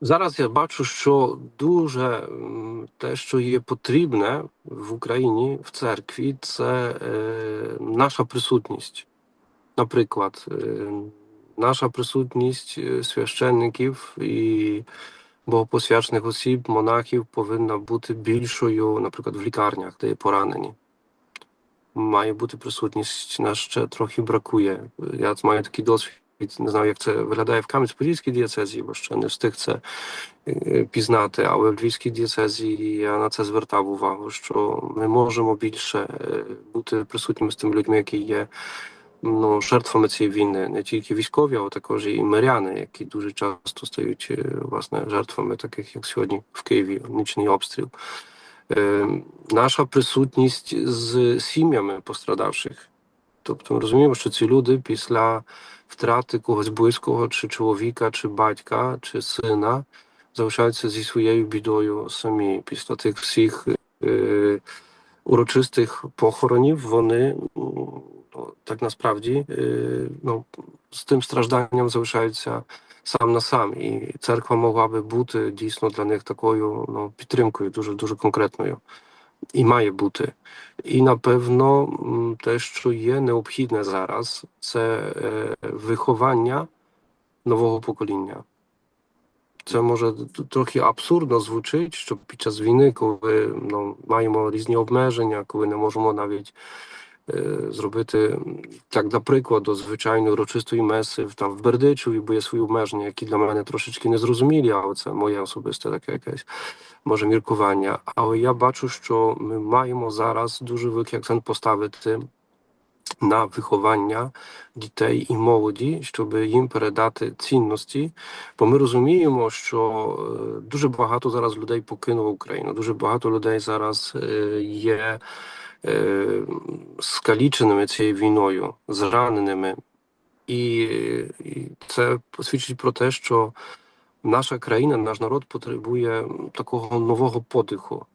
Зараз я бачу, що дуже те, що є потрібне в Україні в церкві, це е, наша присутність. Наприклад, е, наша присутність е, священників і богопосвячених осіб, монахів повинна бути більшою, наприклад, в лікарнях, де є поранені. Має бути присутність, нас ще трохи бракує. Я маю такий досвід. Не знаю, як це виглядає в Кам'янець-Подільській дієцезії, бо ще не встиг це е, пізнати. Але в Львівській дієцезії я на це звертав увагу, що ми можемо більше е, бути присутніми з тими людьми, які є ну, жертвами цієї війни, не тільки військові, але також і миряни, які дуже часто стають е, власне жертвами, таких як сьогодні в Києві, нічний обстріл. Наша присутність з сім'ями пострадавших. Тобто ми розуміємо, що ці люди після втрати когось близького, чи чоловіка, чи батька, чи сина залишаються зі своєю бідою самі. Після тих всіх е, урочистих похоронів вони ну, так насправді е, ну, з тим стражданням залишаються сам на сам. І церква могла би бути дійсно для них такою ну, підтримкою, дуже дуже конкретною. І має бути. І напевно, те, що є необхідне зараз, це е, виховання нового покоління. Це може трохи абсурдно звучить, що під час війни, коли ну, маємо різні обмеження, коли не можемо навіть зробити, так, для прикладу, звичайно, урочистої меси там, в Бердичеві, бо є свої обмеження, які для мене трошечки незрозумілі, але це моє особисте таке якесь може міркування. Але я бачу, що ми маємо зараз дуже великий акцент поставити на виховання дітей і молоді, щоб їм передати цінності. Бо ми розуміємо, що е, дуже багато зараз людей покинуло Україну. Дуже багато людей зараз е, є е, скаліченими цією війною, зраненими. І, і це свідчить про те, що наша країна, наш народ потребує такого нового подиху.